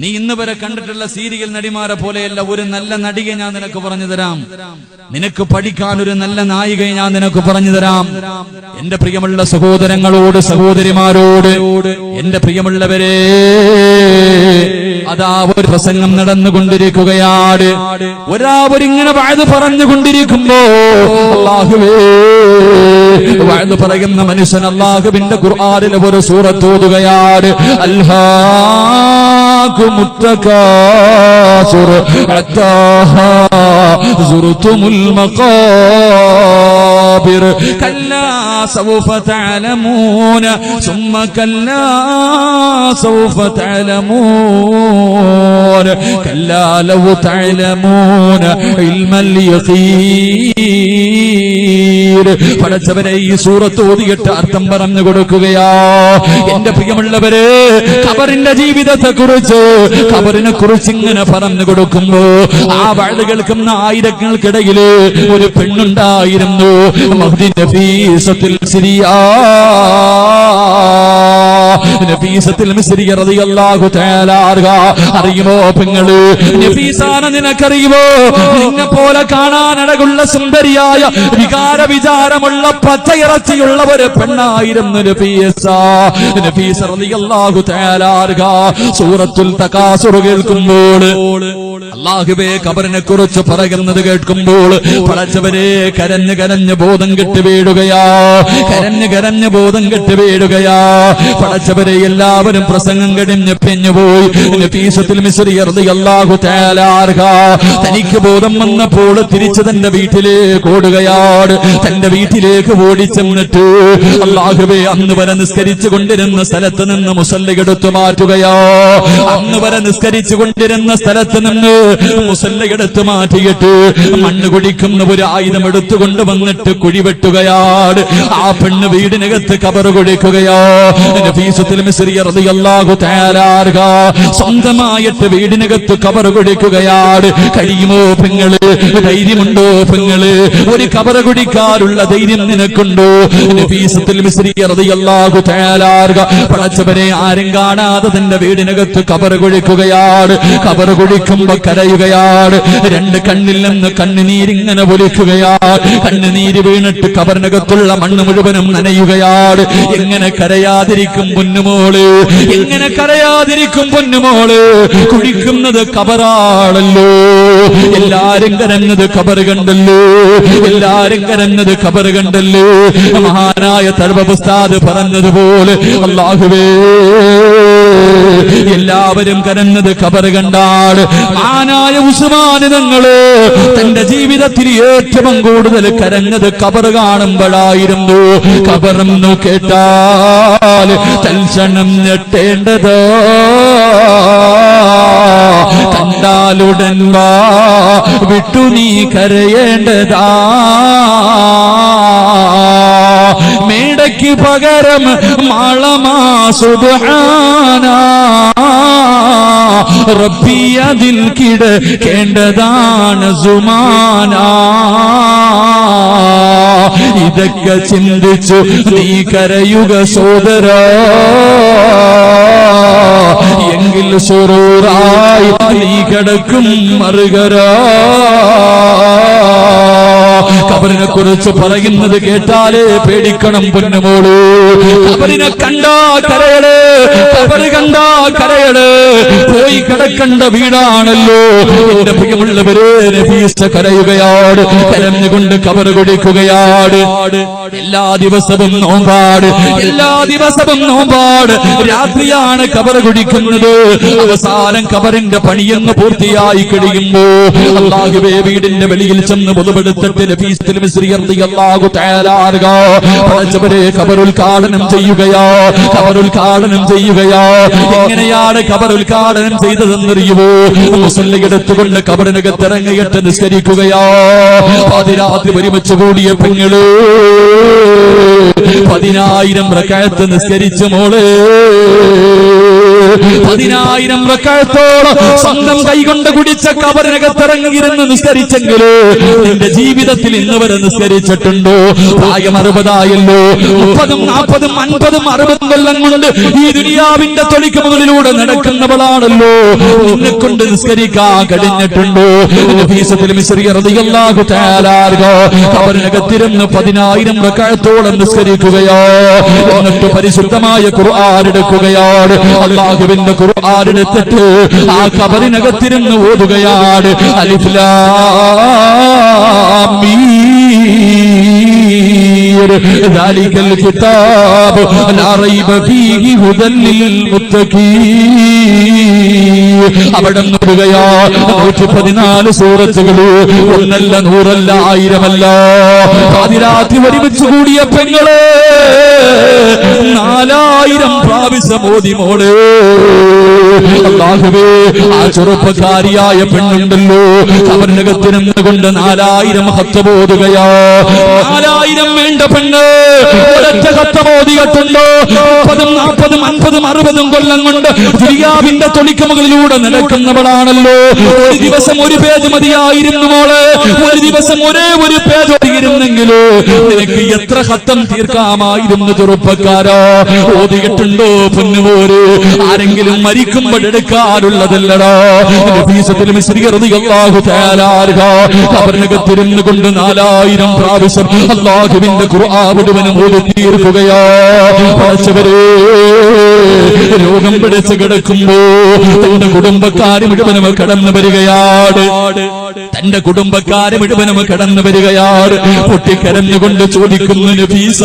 നീ ഇന്ന് വരെ കണ്ടിട്ടുള്ള സീരിയൽ നടിമാരെ പോലെയല്ല ഒരു നല്ല നടിയെ ഞാൻ നിനക്ക് പറഞ്ഞു തരാം. നിനക്ക് പഠിക്കാൻ ഒരു നല്ല നായികയെ ഞാൻ നിനക്ക് പറഞ്ഞു തരാം. എന്റെ പ്രിയമുള്ള സഹോദരങ്ങളോട് സഹോദരിമാരോട് എന്റെ പ്രിയമുള്ളവരെ അതാ ഒരു പ്രസംഗം നടന്നുകൊണ്ടിരിക്കുകയാണ്. ഒരാവരിങ്ങനെ വയത് പറഞ്ഞുകൊണ്ടിരിക്കുമ്പോ അല്ലാഹുവേ വാഴ്ന്നു പറയുന്ന മനുഷ്യൻ അള്ളാഹുവിന്റെ ഖുർആനിലെ ഒരു സൂറത്ത് സൂറത്തോതുകയാണ് അൽഹാഖുമുത്തകാസുർ അത്താഹാ സുറുത്തുമുൽ മഖാബിർ കല്ലാ സൗഫ തഅലമൂന ثم كلا سوف تعلمون كلا لو تعلمون علم اليقين പടച്ചവരെ ഈ സൂറത്ത് ഓതിയിട്ട് അർത്ഥം പറഞ്ഞു കൊടുക്കുകയാ എന്റെ പ്രിയമുള്ളവര് ഖബറിന്റെ ജീവിതത്തെ കുറിച്ച് ഖബറിനെ കുറിച്ച് ഇങ്ങനെ പറഞ്ഞു കൊടുക്കുമ്പോ ആ വാഴ കേൾക്കുന്ന ആയിരങ്ങൾക്കിടയില് ഒരു പെണ്ണുണ്ടായിരുന്നു മഹ്ദി നഫീസത്തിൽ സിരിയാ. നഫീസത്തിൽ മിസ്രി റളിയല്ലാഹു തആല അറിയുമോ പെങ്ങൾ? നഫീസാന നിനക്കറിയുമോ? നിന്നെ പോലെ കാണാനടകുള്ള സുന്ദരിയായ വികാര വിചാരമുള്ള പച്ചയിറച്ചിയുള്ള ഒരു പെണ്ണായിരുന്നു നഫീസ നബീസ റളിയല്ലാഹു തആല സൂറത്തുൽ തകാസുർ കേൾക്കുമ്പോൾ അള്ളാഹുബേ കബറിനെ കുറിച്ച് പറയുന്നത് കേൾക്കുമ്പോൾ പടച്ചവരെ കരഞ്ഞു കരഞ്ഞു ബോധം കെട്ട് വീഴുകയാ. കരഞ്ഞു കരഞ്ഞു ബോധം കെട്ട് വീഴുകയാ. പടച്ചവരെ എല്ലാവരും പ്രസംഗം കഴിഞ്ഞ് പെഞ്ഞുപോയി തനിക്ക് ബോധം വന്നപ്പോൾ തിരിച്ച് തന്റെ വീട്ടിലേക്ക് ഓടുകയാണ് തന്റെ വീട്ടിലേക്ക് ഓടിച്ചെന്നിട്ട് അള്ളാഹുബെ അന്ന് വരെ നിസ്കരിച്ചു കൊണ്ടിരുന്ന സ്ഥലത്ത് നിന്ന് മുസല്ലയെടുത്തു മാറ്റുകയോ. അന്ന് വരെ നിസ്കരിച്ചു കൊണ്ടിരുന്ന സ്ഥലത്ത് നിന്ന് മുസല്ലയെടുത്ത് മാറ്റിയിട്ട് മണ്ണ് കുടിക്കുന്ന ഒരു ആയുധം എടുത്തുകൊണ്ട് വന്നിട്ട് കുഴിവെട്ടുകയാണ് ആ പെണ്ണ് വീടിനകത്ത് കബറ് കുടിക്കുകയോ. സ്വന്തമായിട്ട് വീടിനകത്ത് കബർ കുടിക്കുകയാണ്. കഴിയുമോ പെങ്ങൾ ധൈര്യമുണ്ടോ പെങ്ങൾ? ഒരു കബർ കുടിക്കാനുള്ള ധൈര്യം നിനക്കുണ്ടോ? പളച്ചവരെ ആരും കാണാതെ തന്റെ വീടിനകത്ത് കബർ കുഴിക്കുകയാണ് കബർ കുഴിക്കുമ്പോ കരയുകയാണ്. രണ്ട് കണ്ണിൽ നിന്ന് കണ്ണുനീരിങ്ങനെ പൊലിക്കുകയാണ് കണ്ണുനീര് വീണിട്ട് കബറിനകത്തുള്ള മണ്ണ് മുഴുവനും നനയുകയാണ്. എങ്ങനെ കരയാതിരിക്കും പൊന്നുമോൾ എങ്ങനെ കരയാതിരിക്കും പൊന്നുമോൾ. കുടിക്കുന്നത് കബറാണല്ലോ. എല്ലാരും കരഞ്ഞത് കബർ കണ്ടല്ലോ. എല്ലാരും കരഞ്ഞത് കബർ കണ്ടല്ലോ. മഹാനായ തഴവ പുസ്താദ് പറഞ്ഞതുപോലെ അള്ളാഹുവേ എല്ലാവരും കരഞ്ഞത് കബറ് കണ്ടാൽ ആനായ ഉസ്മാനിതങ്ങൾ തന്റെ ജീവിതത്തിൽ ഏറ്റവും കൂടുതൽ കരഞ്ഞത് കബറ് കാണുമ്പോഴായിരുന്നു. കബറെന്നു കേട്ടാൽ തൽക്ഷണം ഞെട്ടേണ്ടത്. കണ്ടാലുടൻ വാ വിട്ടു നീ കരയേണ്ടതാ. മേടയ്ക്ക് പകരം മാളമാ സുബാന റബ്ബി അതിൽ കിടക്കേണ്ടതാണ് സുമാന. ഇതൊക്കെ ചിന്തിച്ചു നീ കരയുക സോദര. എങ്കിൽ സുറൂറായി നീ കിടക്കും മറുകരാ. കബറിനെ കുറിച്ച് പറയുന്നത് കേട്ടാലേ പേടിക്കണം പൊന്നുമോളൂ. കബറിനെ കണ്ടാ കരയൾ കബറ് കണ്ടാ കരയട്. പോയി കിടക്കേണ്ട വീടാണല്ലോ. എന്റെ പ്രിയമുള്ളവരെ കരയുകയാണ് കരഞ്ഞുകൊണ്ട് കബറ് കുടിക്കുകയാണ് എല്ലാ ദിവസവും നോമ്പാട്. എല്ലാ ദിവസവും നോമ്പാട്. രാത്രിയാണ് കബറ് കുടിക്കുന്നത്. അവസാനം കബറിന്റെ പണിയെന്ന് പൂർത്തിയായി കഴിയുമ്പോ അള്ളാഹുബേ വീടിന്റെ വെളിയിൽ ചെന്ന് പൊതുപെടുത്തിട്ട് തആല അൻഹ പടച്ചവരെ കബറുദ്ഘാടനം ചെയ്യുകയാ. കബറുദ്ഘാടനം ചെയ്യുകയാ. എങ്ങനെയാണ് കബറുദ്ഘാടനം ചെയ്തതെന്നറിയുമോ? മുസല്ലി എടുത്തുകൊണ്ട് കബറിനകത്ത് ഇറങ്ങിയിട്ട് നിസ്കരിക്കുകയാ. പാതിരാത്രി ഒരുമിച്ച് കൂടിയ പെങ്ങൾ. പതിനായിരം റക്കായത്ത് നിസ്കരിച്ച മോൾ. പതിനായിരം റക്കായത്തോളം സ്വന്തം കൈകൊണ്ട് കുടിച്ച കബറിനകത്തിറങ്ങിയിരുന്ന് നിസ്കരിച്ചെങ്കിലോ നിന്റെ ജീവിതത്തിൽ ഇന്ന് വരെ നിസ്കരിച്ചിട്ടുണ്ടോ? പ്രായം അറുപതായല്ലോ. മുപ്പതും നാൽപ്പതും അൻപതും അറുപതും കൊല്ലം കൊണ്ട് ഈ ദുനിയാവിന്റെ തൊളിക്ക് മുകളിലൂടെ നടക്കുന്നവളാണല്ലോ. നിന്നെ കൊണ്ട് നിസ്കരിക്കാൻ കഴിഞ്ഞിട്ടുണ്ടോ? കബറിനകത്തിരുന്ന് പതിനായിരം റക്അത്തോളം നിസ്കരിക്കുകയോ. എന്നിട്ട് പരിശുദ്ധമായ ഖുർആൻ എടുക്കുകയാണ്. അള്ളാഹുവിന്റെ ഖുർആൻ എടുത്തിട്ട് ആ കബറിനകത്തിരുന്ന് ഓതുകയാണ്. അലിഫ് ദാലിക്കൽ കിതാബ് അവിടെ നോടുകയാ നൂറ്റി പതിനാല് ഒന്നല്ല നൂറല്ല ആയിരമല്ല. അതിരാത്രി ഒരുമിച്ച് കൂടിയ പെങ്ങൾ നാലായിരം പ്രാവശ്യം മോദി അള്ളാഹുവേ ആ ചെറുപ്പക്കാരിയായ പെണ്ണുണ്ടല്ലോ. അവരിനകത്തിനെന്ന് കൊണ്ട് നാലായിരം ഹത്ത് പോതുകയാ നാലായിരം വേണ്ട പെണ്ണ് ഒരൊറ്റ ഹത്തബോധികത്തുണ്ടോ മുപ്പതും നാൽപ്പതും അൻപതും അറുപതും കൊല്ലം കൊണ്ട് ദുരിയാവിന്റെ തൊളിക്ക് മുകളിലൂടെ നടക്കുന്നവളാണല്ലോ. ഒരു ദിവസം ഒരു പേജ് മതിയായിരുന്നു മോൾ. ഒരു ദിവസം ഒരേ ഒരു പേജ് നിനക്ക് എത്ര ഹത്തം തീർക്കാമായിരുന്നു ചെറുപ്പക്കാരോ? ഓതിയിട്ടുണ്ടോ പൊന്നുപോര് ആരെങ്കിലും റളിയല്ലാഹു തആല കൊണ്ട് നാലായിരം പ്രാവശ്യം അള്ളാഹുവിന്റെ ഖുർആൻ ഓടി തീർക്കുകയോ രോഗം പിടിച്ചു കിടക്കുമ്പോ തന്റെ കുടുംബക്കാര് മുഴുവനും കടന്നു വരികയാണ്. തന്റെ കുടുംബക്കാരെ മുഴുവനും കടന്നു വരികയാണ് പൊട്ടിക്കരഞ്ഞുകൊണ്ട് ചോദിക്കുന്നു നബീസ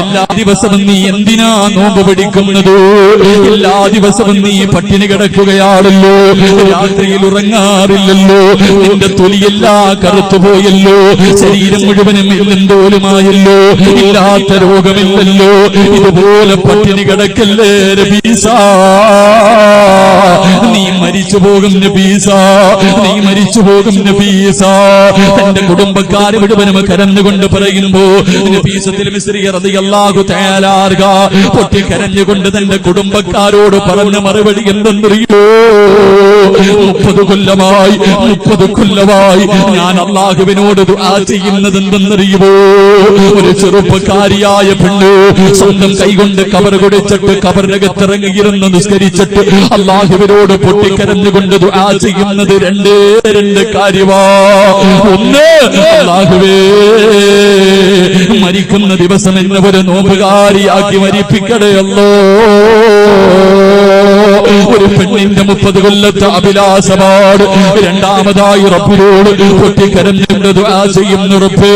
എല്ലാ ദിവസവും നീ എന്തിനാ നോമ്പ് പിടിക്കുന്നത്? എല്ലാ ദിവസവും നീ പട്ടിണി കിടക്കുകയാണല്ലോ. രാത്രിയിൽ ഉറങ്ങാറില്ലല്ലോ. നിന്റെ തൊലിയെല്ലാം കറുത്തുപോയല്ലോ ശരീരം മുഴുവനും എല്ലും ഇല്ലാത്ത രോഗമില്ലല്ലോ. ഇതുപോലെ പട്ടിണി കിടക്കല്ലേ നബീസ? നീ മരിച്ചു പോകും നബീസ. നീ മരിച്ചു പോകും നബീസ. തന്റെ കുടുംബക്കാര് മുഴുവനും കരഞ്ഞുകൊണ്ട് പറയുമ്പോ പൊട്ടി കരഞ്ഞുകൊണ്ട് തന്റെ കുടുംബക്കാരോട് പറഞ്ഞ മറുപടി എന്തെന്നറിയോ? മുപ്പത് കൊല്ലമായി മുപ്പത് കൊല്ലമായി ഞാൻ അള്ളാഹുവിനോട് ചെയ്യുന്നത് എന്തെന്നറിയുമോ ഒരു ചെറുപ്പക്കാരിയായ പെണ്ണ് സ്വന്തം കൈകൊണ്ട് കബർ കുടിച്ചിട്ട് കബറിനകത്തിറങ്ങിയിരുന്ന് നിസ്കരിച്ചിട്ട് അള്ളാഹുവിനോട് പൊട്ടിക്കരഞ്ഞുകൊണ്ട് ദുആ ചെയ്യുന്നത് രണ്ടേ രണ്ട് കാര്യമാ ഒന്ന് അള്ളാഹുവേ മരിക്കുന്ന ദിവസം എന്നെ ഒരു നോമ്പുകാരിയാക്കി മരിപ്പിക്കടയല്ലോ ഒരു പെണ്ണിന്റെ മുപ്പത് കൊല്ലത്തെ അഭിലാഷമാണ്. രണ്ടാമതായി റബ്ബിനോട് പൊട്ടിക്കരഞ്ഞുകൊണ്ട് ദുആ ചെയ്യുന്ന റബ്ബേ.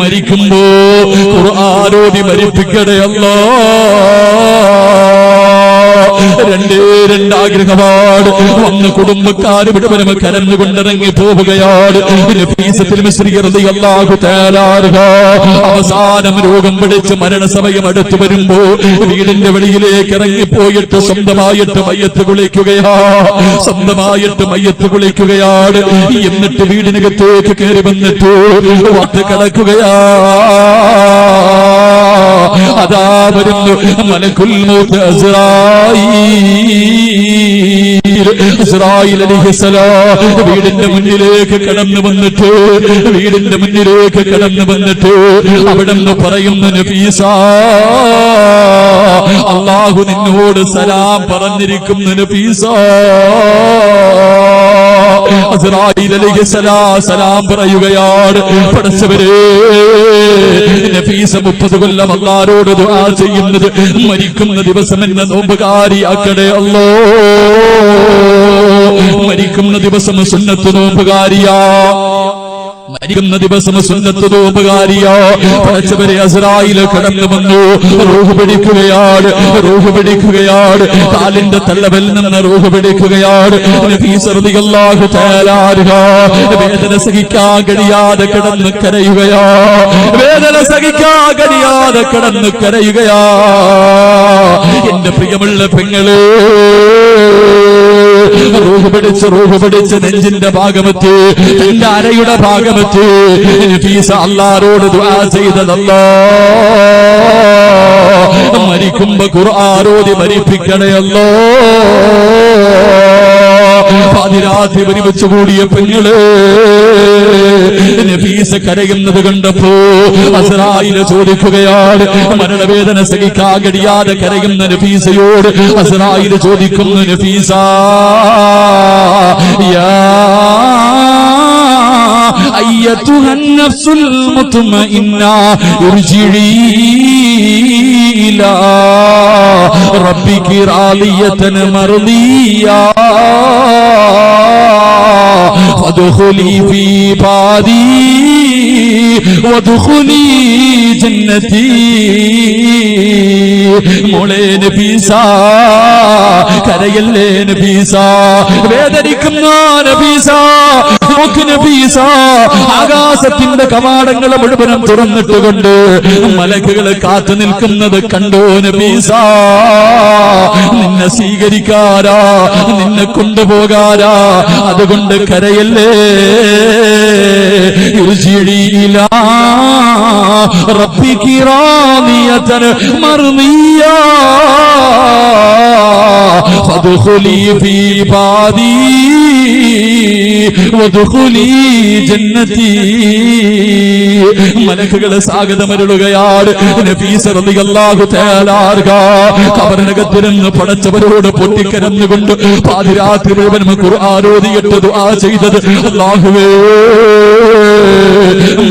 മരിക്കുമ്പോ ഖുർആാനോദി മരിപ്പിക്കടയല്ലോ രണ്ടേ രണ്ടാഗ്രഹമാണ് വന്ന് കുടുംബക്കാര് കരഞ്ഞു കരഞ്ഞുകൊണ്ടിറങ്ങി പോവുകയാണ്. അവസാനം രോഗം പിടിച്ച് മരണസമയം അടുത്തു വരുമ്പോ വീടിന്റെ വെളിയിലേക്ക് ഇറങ്ങിപ്പോയിട്ട് സ്വന്തമായിട്ട് മയ്യത്ത് കുളിക്കുകയാ. സ്വന്തമായിട്ട് മയ്യത്ത് കുളിക്കുകയാണ്. എന്നിട്ട് വീടിനകത്തേക്ക് കയറി വന്നിട്ട് വത്ത് കിടക്കുകയാ. അതാ വരുന്നു മലക്കുൽ വീടിന്റെ മുന്നിലേക്ക് കടന്നു വന്നിട്ട് വീടിന്റെ മുന്നിലേക്ക് കടന്നു വന്നിട്ട് അവിടെ നിന്ന് പറയുന്നു നബീസ അള്ളാഹു നിന്നോട് സലാം പറഞ്ഞിരിക്കുന്നു നബീസ സലാം പറയുകയാണ്. പടച്ചവരേ നഫീസ മുപ്പത് കൊല്ലം അള്ളാരോട് ദുആ ചെയ്യുന്നത് മരിക്കുന്ന ദിവസം എന്നെ നോമ്പുകാരിയാക്കണേ അല്ലോ മരിക്കുന്ന ദിവസം സുന്നത്ത് നോമ്പുകാരിയാ. മരിക്കുന്ന ദിവസം സുന്നത്ത് ഉപകാരിയോ പടച്ചവരെ അസറായിൽ കടന്നു വന്നു. റൂഹ് പിടിക്കുകയാണ്. റൂഹ് പിടിക്കുകയാണ്. കാലിന്റെ തള്ളവൽ നിന്ന് റൂഹ് പിടിക്കുകയാണ്. വേദന സഹിക്കാൻ കഴിയാതെ കിടന്ന് കരയുകയാ. വേദന സഹിക്കാൻ കഴിയാതെ കിടന്ന് കരയുകയാ. എന്റെ പ്രിയമുള്ള പെങ്ങളെ. റൂഹ് പിടിച്ച് റൂഹ് പിടിച്ച് നെഞ്ചിന്റെ ഭാഗമെത്തി എന്റെ അരയുടെ ഭാഗമെത്തി. അല്ലാരോട് ദുആ ചെയ്തതല്ലോ. മരിക്കുമ്പോ ഖുർആാരോതി മരിപ്പിക്കണയല്ലോ. പാതിരാത്രി ഒരുമിച്ച് കൂടിയ പെങ്ങൾ നഫീസ കരയുന്നത് കണ്ടപ്പോ അസറായിൽ ചോദിക്കുകയാണ് മരണവേദന സഹിക്കാൻ കഴിയാതെ കരയുന്ന നഫീസയോട് അസറായിൽ ചോദിക്കുന്നു നഫീസ യാ أيتها النفس المطمئنة ارجعي إلى ربك راضية مرضية فادخلي في بادي وادخلي جنتي മോളെ നബീസ കരയല്ലേ നബീസ വേദനിക്കുന്ന നബീസ നോക്ക് നബീസ ആകാശത്തിന്റെ കവാടങ്ങൾ മുഴുവനും തുറന്നിട്ടുകൊണ്ട് മലക്കുകളെ കാത്തു നിൽക്കുന്നത് കണ്ടോ നബീസ നിന്നെ സ്വീകരിക്കാരാ നിന്നെ കൊണ്ടുപോകാരാ. അതുകൊണ്ട് കരയല്ലേ? ഇരുചിഴിയില റബ്ബിക്ക് റാദിയതൻ മർദിയാ ഫദ്ഖുലി ഫീ മലക്കുകളെ സ്വാഗതമരുളുകയാണ് പടച്ചവരോട് പൊട്ടിക്കരന്നുകൊണ്ട് പാതിരാത്രി മുഴുവൻ ഖുർആാനോദിയിട്ട് ദുആ ചെയ്തത് അല്ലാഹുവേ.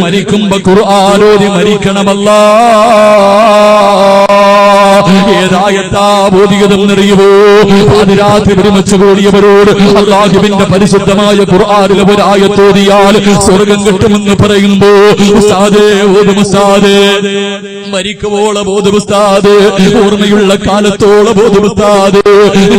മരിക്കുമ്പോ ഖുർആാനോദി മരിക്കണമല്ലാ. ഏതായത്താ ബോധികതെന്നറിയുമോ രാത്രി ഒരുമിച്ച് കൂടിയവരോട് അള്ളാഹുവിന്റെ പരിശുദ്ധമായ ഖുർആാനിലെ ഒരായത്തോതിയാൽ സ്വർഗം കിട്ടുമെന്ന് പറയുമ്പോ സാധേ ഓതും ഉസ്താദേ മരിക്കുവോള ബോധം ഓർമ്മയുള്ള കാലത്തോള ബോധം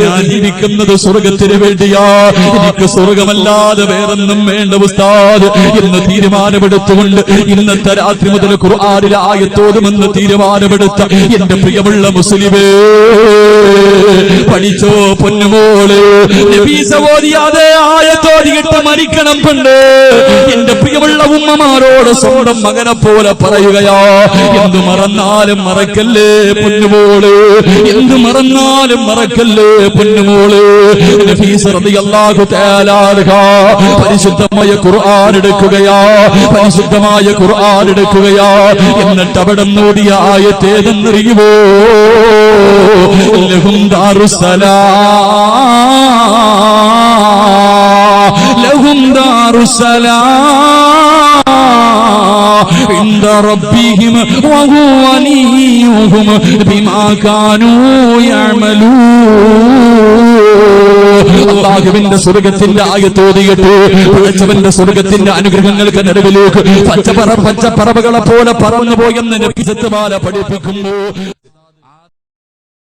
ഞാൻ ജീവിക്കുന്നത് സ്വർഗത്തിന് വേണ്ടിയാ. എനിക്ക് സ്വർഗമല്ലാതെ വേറൊന്നും വേണ്ട ഉസ്താദ്. എന്ന് തീരുമാനമെടുത്തുകൊണ്ട് ഇന്നത്തെ രാത്രി മുതൽ ഖുർആാനിലെ ആയത്തോതുമെന്ന് തീരുമാനമെടുത്ത എന്റെ പ്രിയമുള്ള മുസ്ലിമേ പഠിച്ചോ പൊന്നുമോൾ. ഓതിയാതെ ആയത്തോതിയിട്ട് മരിക്കണം പണ്ട് എന്റെ പ്രിയമുള്ള ഉമ്മമാരോട് സ്വന്തം മകനെ പോലെ പറയുകയാ. എന്തു മറന്നാലും മറക്കല്ലേ പൊന്നുമോൾ? എന്ത് മറന്നാലും മറക്കല്ലേ പൊന്നുമോൾ? പരിശുദ്ധമായ ഖുർആൻ എടുക്കുകയാ പരിശുദ്ധമായ ഖുർആൻ എടുക്കുകയാ. എന്നിട്ട് അവിടെ നോടിയ ആയത്തേതെന്നറിയുമോ ലഹും ലഹുന്ദാറുസലാ ലഹും ദാറുസ്സലാം. عند ربهم وهو وليهم بما كانوا يعملون അള്ളാഹുവിന്റെ സ്വർഗത്തിന്റെ ആയത്തോതിയിട്ട് പഴച്ചവന്റെ സ്വർഗത്തിന്റെ അനുഗ്രഹങ്ങൾക്ക് നടുവിലേക്ക് പച്ചപ്പറ പച്ചപ്പറവകളെ പോലെ പറന്നു പോയെന്ന് നബിസത്തുമാല പഠിപ്പിക്കുമ്പോ